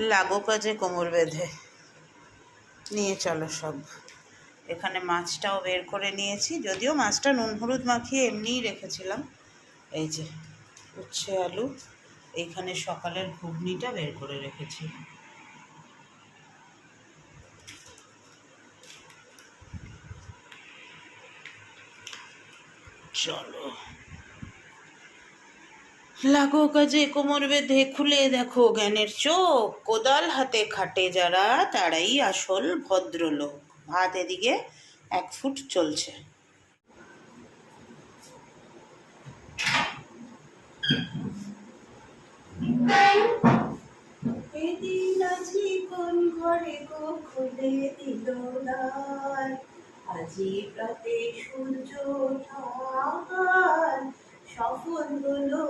লাগো কাজে কোমর বেঁধে। নিয়ে চলো সব। এখানে মাছটাও বের করে নিয়েছি। যদিও মাছটা নুন হলুদ মাখিয়ে এমনিই রেখেছিলাম। এই যে, উচ্ছে আলু। এইখানে সকালের ঘুগনিটা বের করে রেখেছি। চলো। লাগো কাজে কোমর বেঁধে, খুলে দেখো জ্ঞানের চোখ। কোদাল হাতে খাটে যারা, তারাই আসল ভদ্রলোক। ভাত এদিকে এক ফুট চলছে। সফল হলো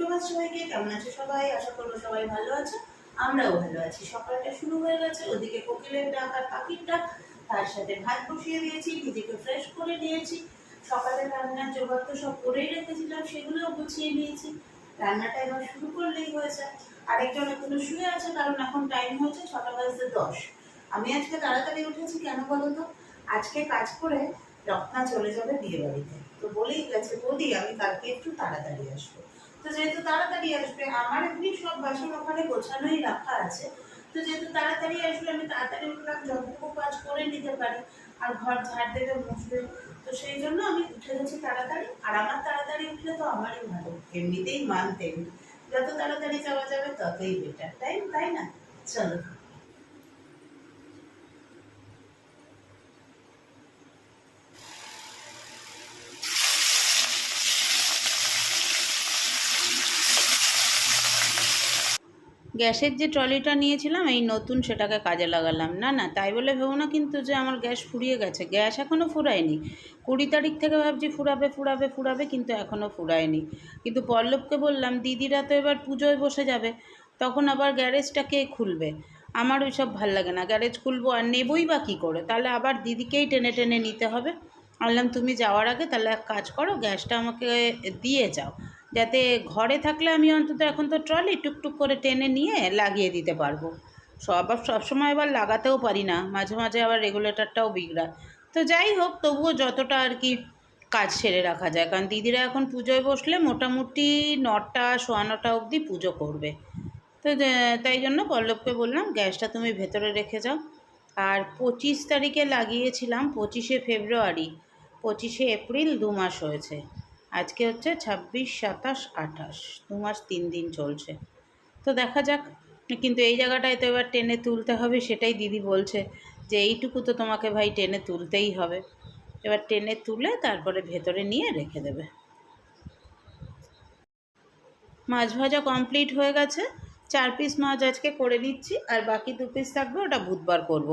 সুপ্রভাত সবাইকে, কেমন আছে সবাই? আশা করব সবাই ভালো আছে। আমরাও ভালো আছি। সকালটা শুরু হয়ে গেছে, ওদিকে কোকিলের ডাক আর পাখির ডাক তার সাথে ভাত বসিয়ে দিয়েছি, নিজেকে ফ্রেশ করে নিয়েছি। সকালে রান্নার জোগাড় তো সব করেই রেখেছিলাম, সেগুলোও গুছিয়ে নিয়েছি। রান্নাটা এবার শুরু করলেই হয়েছে আরেকজন এখনও শুয়ে আছে, কারণ এখন টাইম হচ্ছে ছটা বাজতে দশ। আমি আজকে তাড়াতাড়ি উঠেছি, কেন বলো তো? আজকে কাজ করে রত্না চলে যাবে বিয়ে বাড়িতে তো বলেই গেছে, বৌদি, আমি কালকে একটু তাড়াতাড়ি আসব। তো যেহেতু তাড়াতাড়ি আসবে, আমার এমনি সব বাসন ওখানে গোছানোই রাখা আছে। তো যেহেতু তাড়াতাড়ি আসবে, আমি তাড়াতাড়ি উঠলাম যতটুকু কাজ করে নিতে পারি। আর ঘর ঝাড় দেবে মুছবে তো সেই জন্য আমি উঠে গেছি তাড়াতাড়ি। আর আমার তাড়াতাড়ি উঠলে তো আমারই ভালো। এমনিতেই মানতেন যত তাড়াতাড়ি যাওয়া যাবে ততই বেটার তাই তাই না? চলো। গ্যাসের যে ট্রলিটা নিয়েছিলাম, এই নতুন সেটাকে কাজে লাগালাম। না না, তাই বলে ভেবো না কিন্তু যে আমার গ্যাস ফুরিয়ে গেছে। গ্যাস এখনও ফুরায়নি। কুড়ি তারিখ থেকে ভাবছি ফুরাবে ফুরাবে ফুরাবে কিন্তু এখনও ফুরায়নি। কিন্তু পল্লবকে বললাম, দিদিরা তো এবার পুজোয় বসে যাবে। তখন আবার গ্যারেজটা কে খুলবে? আমার ওই সব ভালো লাগে না। গ্যারেজ খুলবো আর নেবই বা কী করে? তাহলে আবার দিদিকেই টেনে টেনে নিতে হবে। বললাম, তুমি যাওয়ার আগে তাহলে এক কাজ করো, গ্যাসটা আমাকে দিয়ে যাও। যাতে ঘরে থাকলে আমি অন্তত এখন তো ট্রলি টুকটুক করে টেনে নিয়ে লাগিয়ে দিতে পারব। সব সবসময় আবার লাগাতেও পারি না, মাঝে মাঝে আবার রেগুলেটরটাও বিগড়ায়। তো যাই হোক, তবুও যতটা আর কি কাজ সেরে রাখা যায়, কারণ দিদিরা এখন পুজোয় বসলে মোটামুটি নটা, সোয়া নটা অবধি পুজো করবে। তো তাই জন্য পল্লবকে বললাম, গ্যাসটা তুমি ভেতরে রেখে যাও। আর পঁচিশ তারিখে লাগিয়েছিলাম, পঁচিশে ফেব্রুয়ারি, পঁচিশে এপ্রিল দু মাস হয়েছে। আজকে হচ্ছে ছাব্বিশ, সাতাশ, আঠাশ। দু মাস তিন দিন চলছে। তো দেখা যাক, কিন্তু এই জায়গাটায় তো এবার টেনে তুলতে হবে, সেটাই দিদি বলছে যে এইটুকু তো তোমাকে ভাই টেনে তুলতেই হবে। এবার টেনে তুলে তারপরে ভেতরে নিয়ে রেখে দেবে। মাছ ভাজা কমপ্লিট হয়ে গেছে। চার পিস মাছ আজকে করে নিচ্ছি, আর বাকি দু পিস থাকবে, ওটা বুধবার করব।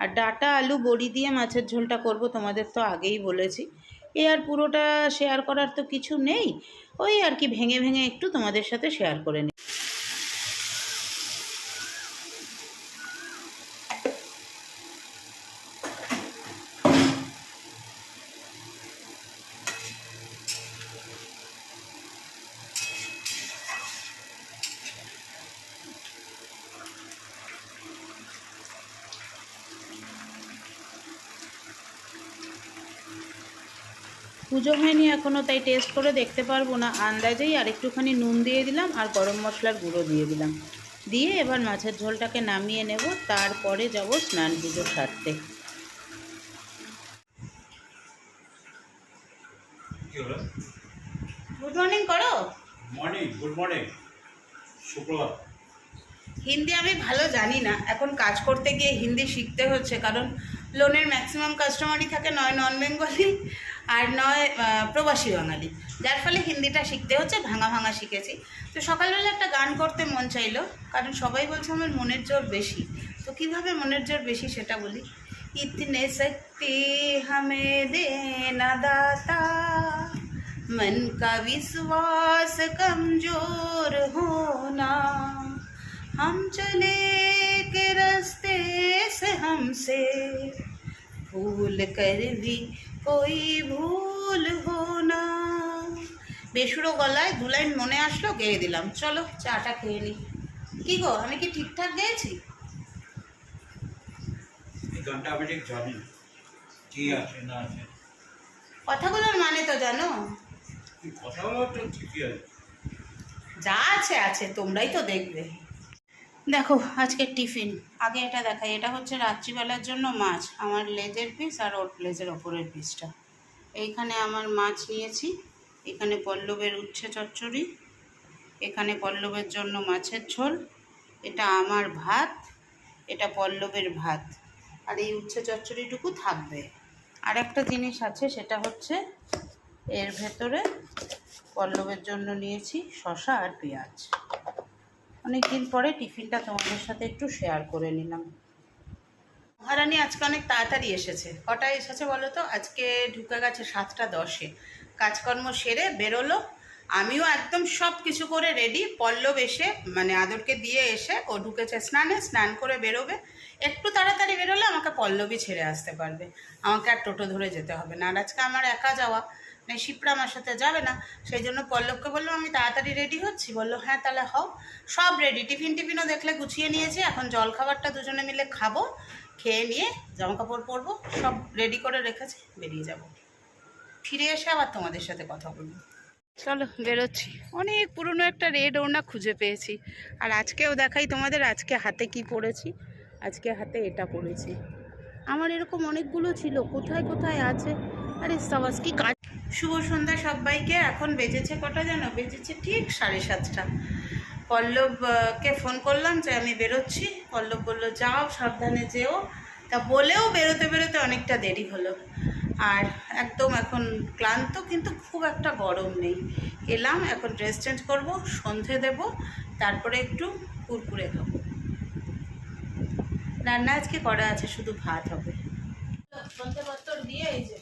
আর ডাটা, আলু, বড়ি দিয়ে মাছের ঝোলটা করব, তোমাদের তো আগেই বলেছি। এ আর পুরোটা শেয়ার করার তো কিছু নেই। ওই আর কি ভেঙে ভেঙে একটু তোমাদের সাথে শেয়ার করে নিই পুজো হয়নি এখনও তাই টেস্ট করে দেখতে পারব না। আন্দাজেই আর একটুখানি নুন দিয়ে দিলাম আর গরম মশলার গুঁড়ো দিয়ে দিলাম। দিয়ে এবার মাছের ঝোলটাকে নামিয়ে নেব তারপরে যাব স্নান পুজো সারতে। গুড মর্নিং করো। মর্নিং গুড মর্নিং সুপ্রভাত হিন্দি আমি ভালো জানি না। এখন কাজ করতে গিয়ে হিন্দি শিখতে হচ্ছে কারণ লোনের ম্যাক্সিমাম কাস্টমারই থাকে, নয় নন বেঙ্গলি আর নয় প্রবাসী বাঙালি। যার ফলে হিন্দিটা শিখতে হচ্ছে, ভাঙা ভাঙা শিখেছি। তো সকালবেলা একটা গান করতে মন চাইলো, কারণ সবাই বলছে আমার মনের জোর বেশি। তো কীভাবে মনের জোর বেশি সেটা বলি? ইতনে শক্তি হামে দে না দাতা মন কা বিশ্বাস কমজোর হোনা। हम चले के रास्ते से हमसे भूल कर भी कोई ভুল होना বেসুরো গলায় দু লাইন মনে আসলো গেয়ে দিলাম চলো চাটা খেয়ে নিই কি গো আমি কি ঠিকঠাক গেয়েছি এই গানটা আমি ঠিক জানি না। কি আছে না আছে কথাগুলোর মানে তো জানো তুই কথা বলা তো ঠিকই আছে যা আছে আছে তোমরাই তো দেখবে দেখো, আজকে টিফিন। আগে এটা দেখাই। এটা হচ্ছে রাত্রিবেলার জন্য মাছ। আমার লেজের পিস আর ওর লেজের ওপরের পিসটা এইখানে আমার মাছ নিয়েছি। এখানে পল্লবের উচ্ছে চচ্চড়ি। এখানে পল্লবের জন্য মাছের ঝোল। এটা আমার ভাত। এটা পল্লবের ভাত। আর এই উচ্ছে চচ্চড়িটুকু থাকবে। আর একটা জিনিস আছে, সেটা হচ্ছে এর ভেতরে পল্লবের জন্য নিয়েছি শশা আর পেঁয়াজ। অনেক দিন পরে টিফিনটা তোমাদের সাথে একটু শেয়ার করে নিলাম। মহারানী আজকে অনেক তাড়াতাড়ি এসেছে। কটায় এসেছে বলো তো? আজকে ঢুকে গেছে সাতটা দশে। কাজকর্ম সেরে বেরোলো। আমিও একদম সব কিছু করে রেডি পল্লব এসে মানে আদরকে দিয়ে এসে, ও ঢুকেছে স্নানে, স্নান করে বেরোবে। একটু তাড়াতাড়ি বেরোলে আমাকে পল্লবই ছেড়ে আসতে পারবে। আমাকে আর টোটো ধরে যেতে হবে না। আর আজকে আমার একা যাওয়া। শিপ্রা আমার সাথে যাবে না, সেই জন্য পল্লবকে বললাম, আমি তাড়াতাড়ি রেডি হচ্ছি। বলল হ্যাঁ তাহলে হও। সব রেডি টিফিন টিফিনও দেখলে গুছিয়ে নিয়েছি, এখন জল খাবারটা দুজনে মিলে খাব, খেয়ে নিয়ে জামা কাপড় পরবো, সব রেডি করে রেখেছি, বেরিয়ে যাব। ফিরে এসে আবার তোমাদের সাথে কথা বলব। চলো, বেরোচ্ছি। অনেক পুরনো একটা রেড ওড়না খুঁজে পেয়েছি। আর আজকেও দেখাই তোমাদের, আজকে হাতে কি পরেছি আজকে হাতে এটা পরেছি আমার এরকম অনেকগুলো ছিল, কোথায় কোথায় আছে? আরে সাবাস কি কাজ? শুভ সন্ধ্যা সবাইকে। এখন বেজেছে কটা জানো? বেজেছে ঠিক সাড়ে সাতটা। পল্লবকে ফোন করলাম যে আমি বেরোচ্ছি। পল্লব বলল যাও সাবধানে যেও। তা বলেও বেরোতে বেরোতে অনেকটা দেরি হলো। আর একদম এখন ক্লান্ত কিন্তু খুব একটা গরম নেই। এলাম এখন ড্রেস চেঞ্জ করব সন্ধে দেব তারপরে একটু কুরকুরে খাব। রান্না আজকে করা আছে শুধু ভাত হবে। দিয়ে এই যে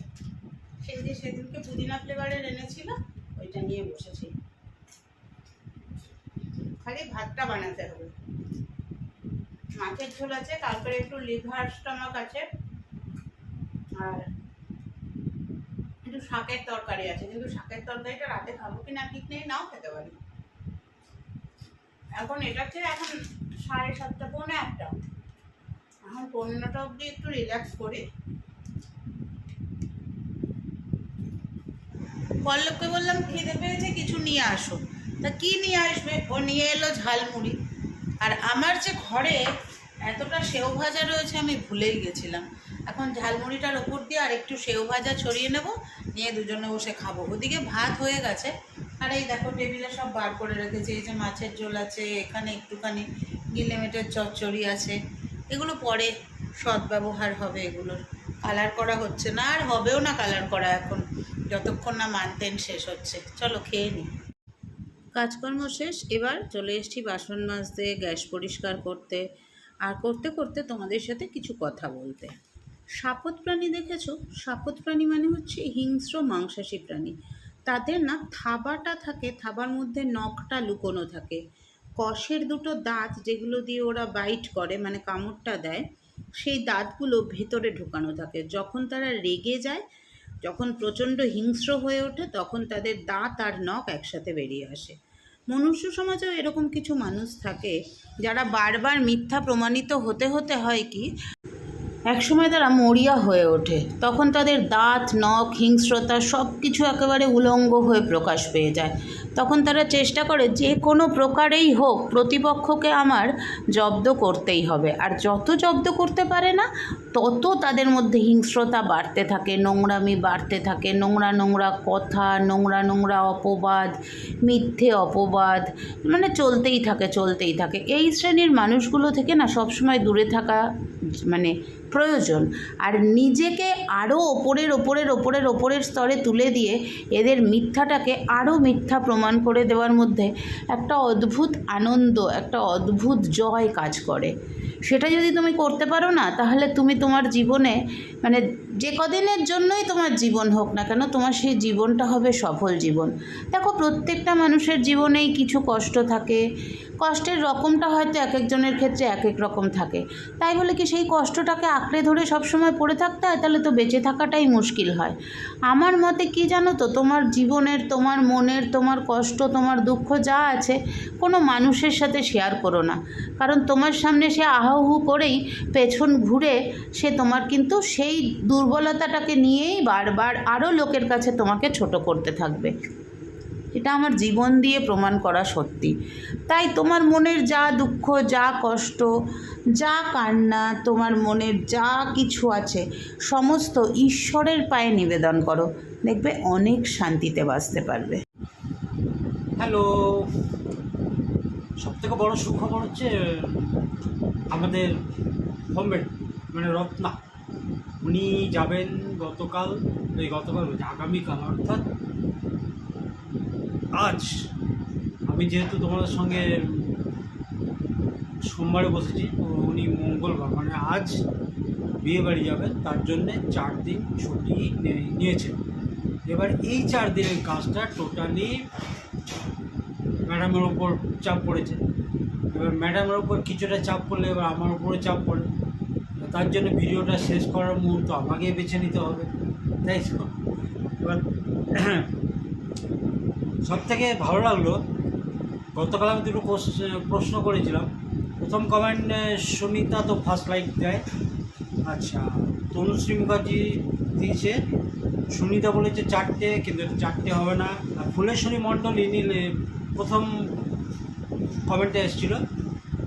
সেই যে সেদিনকে পুদিনা ফ্লেভারের এনেছিল, ওইটা নিয়ে বসেছি। খালি ভাতটা বানাতে হবে। মাছের ঝোল আছে, তারপরে একটু লিভার স্টমাক আছে, আর একটু শাকের তরকারি আছে। কিন্তু শাকের তরকারিটা রাতে খাব কিনা ঠিক নেই, নাও খেতে পারি। এখন এটা হচ্ছে এখন সাড়ে সাতটা, পৌনে একটা এখন পনেরোটা অবধি একটু রিল্যাক্স করি। পল্লবকে বললাম, খিদে পেয়েছে, কিছু নিয়ে আসো। তা কি নিয়ে আসবে? ও নিয়ে এলো ঝালমুড়ি। আর আমার যে ঘরে এতটা সেও ভাজা রয়েছে, আমি ভুলেই গেছিলাম। এখন ঝালমুড়িটার ওপর দিয়ে আর একটু সেও ভাজা ছড়িয়ে নেব, নিয়ে দুজনে বসে খাব। ওদিকে ভাত হয়ে গেছে। আর এই দেখো, টেবিলে সব বার করে রেখেছি। এই যে মাছের ঝোল আছে, এখানে একটুখানি গিলেমেটের চচ্চড়ি আছে। এগুলো পরে সদ্ব্যবহার হবে এগুলোর। কালার করা হচ্ছে না, আর হবেও না কালার করা এখন। যতক্ষণ না মানতেন শেষ হচ্ছে। চলো খেয়ে নিই কাজকর্ম শেষ, এবার চলে এসেছি বাসন মাজতে, গ্যাস পরিষ্কার করতে। আর করতে করতে তোমাদের সাথে কিছু কথা বলতে। সাপত প্রাণী দেখেছ? সাপত প্রাণী মানে হচ্ছে হিংস্র মাংসাশী প্রাণী। তাদের না থাবাটা থাকে, থাবার মধ্যে নখটা লুকোনো থাকে। কষের দুটো দাঁত যেগুলো দিয়ে ওরা বাইট করে মানে কামড়টা দেয়, সেই দাঁতগুলো ভেতরে ঢোকানো থাকে। যখন তারা রেগে যায় যখন প্রচণ্ড হিংস্র হয়ে ওঠে, তখন তাদের দাঁত আর নখ একসাথে বেরিয়ে আসে। মনুষ্য সমাজেও এরকম কিছু মানুষ থাকে যারা বারবার মিথ্যা প্রমাণিত হতে হতে হয় কি, একসময় তারা মরিয়া হয়ে ওঠে। তখন তাদের দাঁত, নখ, হিংস্রতা সব কিছু একেবারে উলঙ্গ হয়ে প্রকাশ পেয়ে যায়। তখন তারা চেষ্টা করে যে কোনো প্রকারেই হোক প্রতিপক্ষকে আমার জব্দ করতেই হবে। আর যত জব্দ করতে পারে না, তত তাদের মধ্যে হিংস্রতা বাড়তে থাকে, নোংরামি বাড়তে থাকে। নোংরা নোংরা কথা, নোংরা নোংরা অপবাদ, মিথ্যে অপবাদ মানে চলতেই থাকে চলতেই থাকে। এই শ্রেণির মানুষগুলো থেকে না সবসময় দূরে থাকা মানে প্রয়োজন। আর নিজেকে আরও ওপরের ওপরের ওপরের ওপরের স্তরে তুলে দিয়ে এদের মিথ্যাটাকে আরও মিথ্যা প্রমাণ করে দেওয়ার মধ্যে একটা অদ্ভুত আনন্দ, একটা অদ্ভুত জয় কাজ করে। সেটা যদি তুমি করতে পারো না, তাহলে তুমি তোমার জীবনে মানে যে কদিনের জন্যই তোমার জীবন হোক না কেন, তোমার সেই জীবনটা হবে সফল জীবন। দেখো, প্রত্যেকটা মানুষের জীবনেই কিছু কষ্ট থাকে কষ্টের রকমটা হয়তো এক একজনের ক্ষেত্রে এক এক রকম থাকে। তাই বলে কি সেই কষ্টটাকে আঁকড়ে ধরে সবসময় পড়ে থাকতে হয়, তাহলে তো বেঁচে থাকাটাই মুশকিল হয়। আমার মতে কি জানো তো, তোমার জীবনের, তোমার মনের, তোমার কষ্ট, তোমার দুঃখ যা আছে, কোনো মানুষের সাথে শেয়ার করো না। কারণ তোমার সামনে সে আহাহু করেই পেছন ঘুরে সে তোমার কিন্তু সেই দুর্বলতাটাকে নিয়েই বারবার আরও লোকের কাছে তোমাকে ছোট করতে থাকবে। এটা আমার জীবন দিয়ে প্রমাণ করা সত্যি। তাই তোমার মনের যা দুঃখ, যা কষ্ট, যা কান্না, তোমার মনের যা কিছু আছে, সমস্ত ঈশ্বরের পায়ে নিবেদন করো। দেখবে অনেক শান্তিতে বাঁচতে পারবে। হ্যালো সব থেকে বড় সুখবর হচ্ছে, আমাদের হোমমেড মানে রত্না। উনি যাবেন গতকাল, এই গতকাল আগামীকাল, অর্থাৎ আজ আমি যেহেতু তোমাদের সঙ্গে সোমবারে বসেছি উনি মঙ্গলবার মানে আজ বিয়ে বাড়ি যাবেন তার জন্যে চার দিন ছুটি নিয়েছেন। এবার এই চার দিনের কাজটা টোটালি ম্যাডামের ওপর চাপ পড়েছে। এবার ম্যাডামের ওপর কিছুটা চাপ পড়লে এবার আমার উপরে চাপ পড়ে। তার জন্য ভিডিওটা শেষ করার মুহূর্ত আমাকেই বেছে নিতে হবে। তাই এবার সব থেকে ভালো লাগল, গতকাল আমি দুটো প্রশ্ন করেছিলাম। প্রথম কমেন্ট সুমিতা তো ফার্স্ট লাইক দেয়। আচ্ছা তনুশ্রী মুখার্জি দিয়েছে, সুনিতা বলেছে চারটে, কিন্তু চারটে হবে না। আর ফুলেশ্বরী মণ্ডল, ইনি প্রথম কমেন্টে এসেছিল।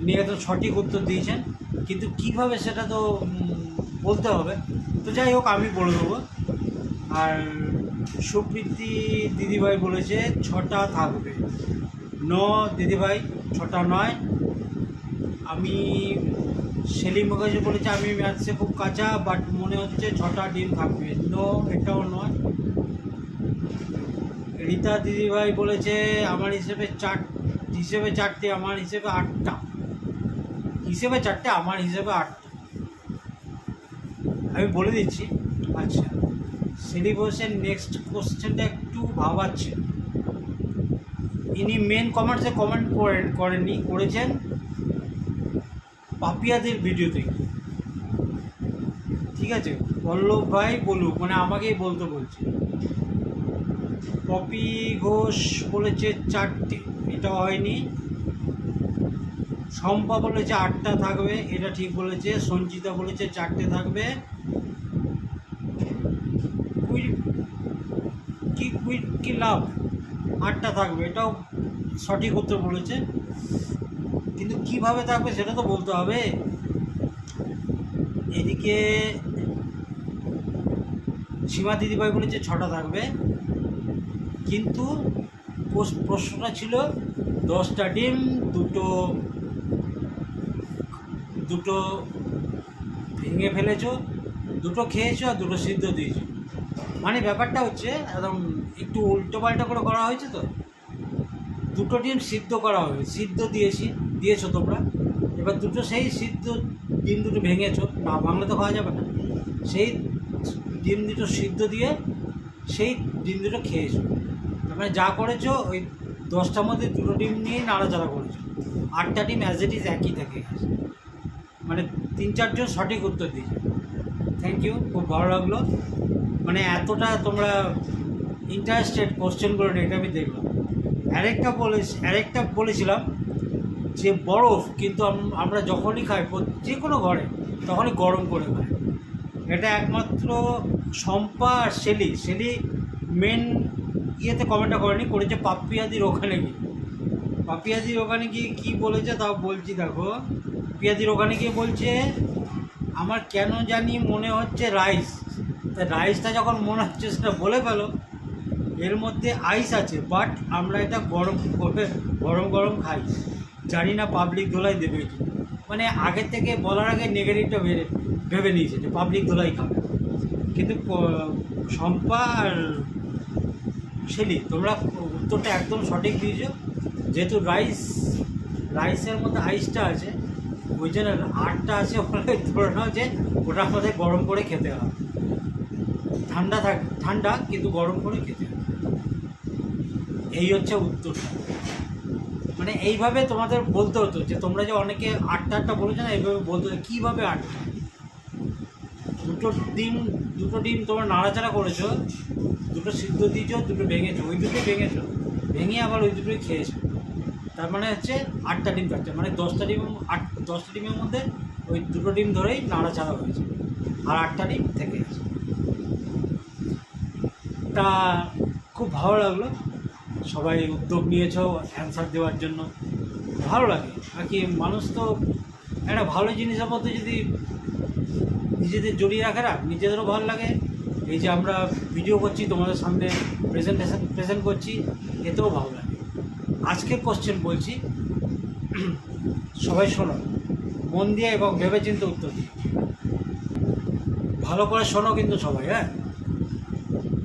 ইনি একদম সঠিক উত্তর দিয়েছেন। কিন্তু কীভাবে সেটা তো বলতে হবে। তো যাই হোক, আমি বলে দেবো। আর সুপ্রীতি দিদিভাই বলেছে ছটা থাকবে। ন দিদিভাই, ছটা নয়। আমি সেলিম মুখার্জি বলেছে আমি ম্যাথসে খুব কাঁচা বাট মনে হচ্ছে ছটা ডিম থাকবে। নো এটাও নয়। রীতা দিদিভাই বলেছে আমার হিসেবে চার, হিসেবে চারটে, আমার হিসেবে আটটা। হিসেবে চারটে, আমার হিসেবে আটটা। আমি বলে দিচ্ছি। আচ্ছা। সেলিম হোসেন নেক্সট কোশ্চেনটা একটু ভাবাচ্ছে। ইনি মেন কমেন্টসে কমেন্ট করেন করেননি, করেছেন পাপিয়াদের ভিডিওতে ঠিক আছে? পল্লব ভাই বলুক মানে আমাকেই বলতে বলছে। পপি ঘোষ বলেছে চারটে, এটা হয়নি। শম্পা বলেছে আটটা থাকবে, এটা ঠিক বলেছে। সঞ্চিতা বলেছে চারটে থাকবে। কি কুইট কি লাভ আটটা থাকবে, এটাও সঠিক উত্তর বলেছে। কিন্তু কীভাবে থাকবে সেটা তো বলতে হবে। এদিকে সীমা দিদিভাই বলেছে ছটা থাকবে। কিন্তু প্রশ- প্রশ্নটা ছিল দশটা ডিম, দুটো দুটো ভেঙে ফেলেছো, দুটো খেয়েছো আর দুটো সিদ্ধ দিয়েছ। মানে ব্যাপারটা হচ্ছে, একদম একটু উল্টো পাল্টা করে করা হয়েছে তো। দুটো ডিম সিদ্ধ করা হবে, সিদ্ধ দিয়েছি, দিয়েছ তোমরা। এবার দুটো সেই সিদ্ধ ডিম দুটো ভেঙেছো, না ভাঙলে তো খাওয়া যাবে না। সেই ডিম দুটো সিদ্ধ দিয়ে সেই ডিম দুটো খেয়েছো। তার মানে যা করেছ, ওই দশটার মধ্যে দুটো ডিম নিয়ে নাড়াচাড়া করেছ। আটটা ডিম অ্যাজ ইট ইজ একই থাকে মানে তিন চারজন সঠিক উত্তর দিয়েছে। থ্যাংক ইউ খুব ভালো লাগল। মানে এতটা তোমরা ইন্টারেস্টেড কোশ্চেন করে এটা আমি দেখলাম। আরেকটা বলে আরেকটা বলেছিলাম যে বরফ কিন্তু আমরা যখনই খাই যে কোনো ঘরে, তখনই গরম করে খাই। এটা একমাত্র শম্পা আর শেলি শেলি মেন ইয়েতে কমেন্টটা করেনি, করেছে পাপিয়াদির ওখানে গিয়ে। পাপিয়াদির ওখানে গিয়ে কী বলেছে তাও বলছি দেখো। পিয়াদির ওখানে গিয়ে বলছে আমার কেন জানি মনে হচ্ছে রাইস। তা রাইসটা যখন মনে হচ্ছে সেটা বলে ফেলো, এর মধ্যে আইস আছে, বাট আমরা এটা গরম করে, গরম গরম খাই। জানি না পাবলিক ধোলাই দেবে কি। মানে আগের থেকে বলার আগে নেগেটিভটা ভেবে ভেবে নিয়েছে যে পাবলিক ধোলাই খাবে। কিন্তু শম্পা আর শেলি তোমরা উত্তরটা একদম সঠিক দিয়েছ। যেহেতু রাইস, রাইসের মধ্যে আইসটা আছে ওই জন্য আটটা আছে বলে ধরে নাও যে ওটা আমাদের গরম করে খেতে হবে ঠান্ডা থাক, ঠান্ডা কিন্তু গরম করে খেতে হবে এই হচ্ছে উত্তরটা মানে এইভাবে তোমাদের বলতে হতো যে তোমরা যে অনেকে আটটা আটটা বলেছ না, এইভাবে বলতে হতো। কীভাবে আটটা? দুটো ডিম দুটো ডিম তোমরা নাড়াচাড়া করেছ, দুটো সিদ্ধ দিয়েছ, দুটো ভেঙেছো, ওই দুটোই ভেঙেছো। ভেঙে আবার ওই দুটোই খেয়েছো। তার মানে হচ্ছে আটটা ডিম থাকছে মানে দশটা ডিম আট দশটা টিমের মধ্যে ওই দুটো টিম ধরেই নাড়াচাড়া হয়েছে। আর আটটা টিম থেকে গেছে। তা খুব ভালো লাগল। সবাই উদ্যোগ নিয়েছ অ্যান্সার দেওয়ার জন্য। ভালো লাগে। আর কি মানুষ তো একটা ভালো জিনিসের মধ্যে যদি নিজেদের জড়িয়ে রাখে না, নিজেদেরও ভালো লাগে। এই যে আমরা ভিডিও করছি, তোমাদের সামনে প্রেজেন্টেশন প্রেজেন্ট করছি, এতেও ভালো লাগে। আজকের কোশ্চেন বলছি, সবাই শোনো। মন দিয়ে এবং ভেবে চিন্তে উত্তর দিই ভালো করে শোনো কিন্তু সবাই হ্যাঁ?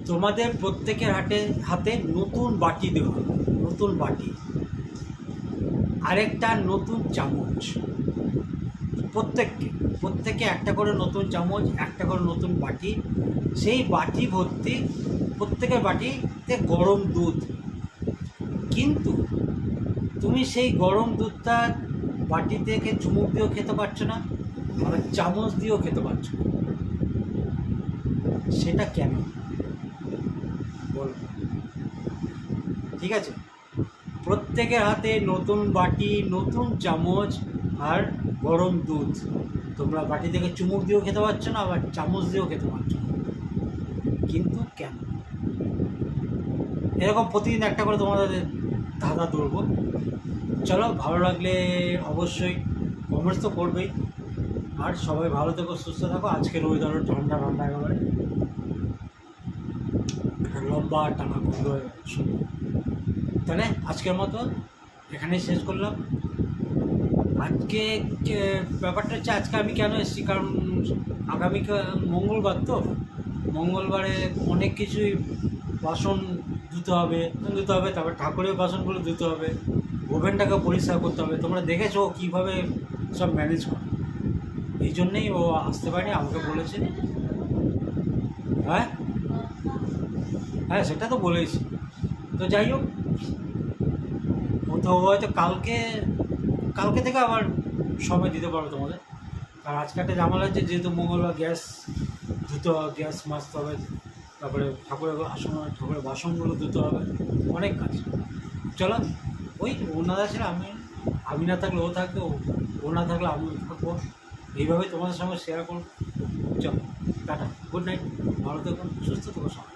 তোমাদের প্রত্যেকের হাটে, হাতে নতুন বাটি দেওয়া নতুন বাটি। আরেকটা নতুন চামচ। প্রত্যেককে, প্রত্যেকে একটা করে নতুন চামচ, একটা করে নতুন বাটি। সেই বাটি ভর্তি, প্রত্যেকের বাটিতে গরম দুধ। কিন্তু তুমি সেই গরম দুধটা বাটি থেকে চুমুক দিয়েও খেতে পারছ না, আবার চামচ দিয়েও খেতে পারছ সেটা কেন? বলো। ঠিক আছে? প্রত্যেকের হাতে নতুন বাটি, নতুন চামচ আর গরম দুধ। তোমরা বাটি থেকে চুমুক দিয়েও খেতে পারছ না, আবার চামচ দিয়েও খেতে পারছ না। কিন্তু কেন? এরকম প্রতিদিন একটা করে তোমাদের ধাঁধা তুলবো চলো, ভালো লাগলে অবশ্যই কমেন্টস তো করবেই। আর সবাই ভালো থেকো, সুস্থ থাকো। আজকের ওয়েদারও ঠান্ডা ঠান্ডা একেবারে। লম্বা টানা বন্ধ হয়ে শুরু তাহলে আজকের মতো এখানেই শেষ করলাম। আজকে ব্যাপারটা হচ্ছে আজকে আমি কেন এসেছি? কারণ আগামী মঙ্গলবার তো। মঙ্গলবারে অনেক কিছুই বাসন ধুতে হবে ধুতে হবে, তারপর ঠাকুরের বাসনগুলো ধুতে হবে। ওভেনটাকে পরিষ্কার করতে হবে। তোমরা দেখেছ কীভাবে সব ম্যানেজ করে। এই জন্যেই ও আসতে পারেনি, আমাকে বলেছে। হ্যাঁ? হ্যাঁ সেটা তো বলেইছি। তো যাই হোক ও তো হয়তো কালকে কালকে থেকে আবার সময় দিতে পারব তোমাদের। আর আজকে একটা জামাল আছে যেহেতু মঙ্গলবার গ্যাস, ধুতে হবে, গ্যাস মাজতে হবে, তারপরে ঠাকুরের আসন, ঠাকুরের বাসনগুলো ধুতে হবে, অনেক কাজ। চলো ওই ও ছিল আমি আমি না থাকলে ও থাকবে ও না থাকলে আমি থাকব। এইভাবে তোমাদের সঙ্গে শেয়ার করব। চলো, টাটা গুড নাইট ভালো থেকো, সুস্থ থেকো সবাই।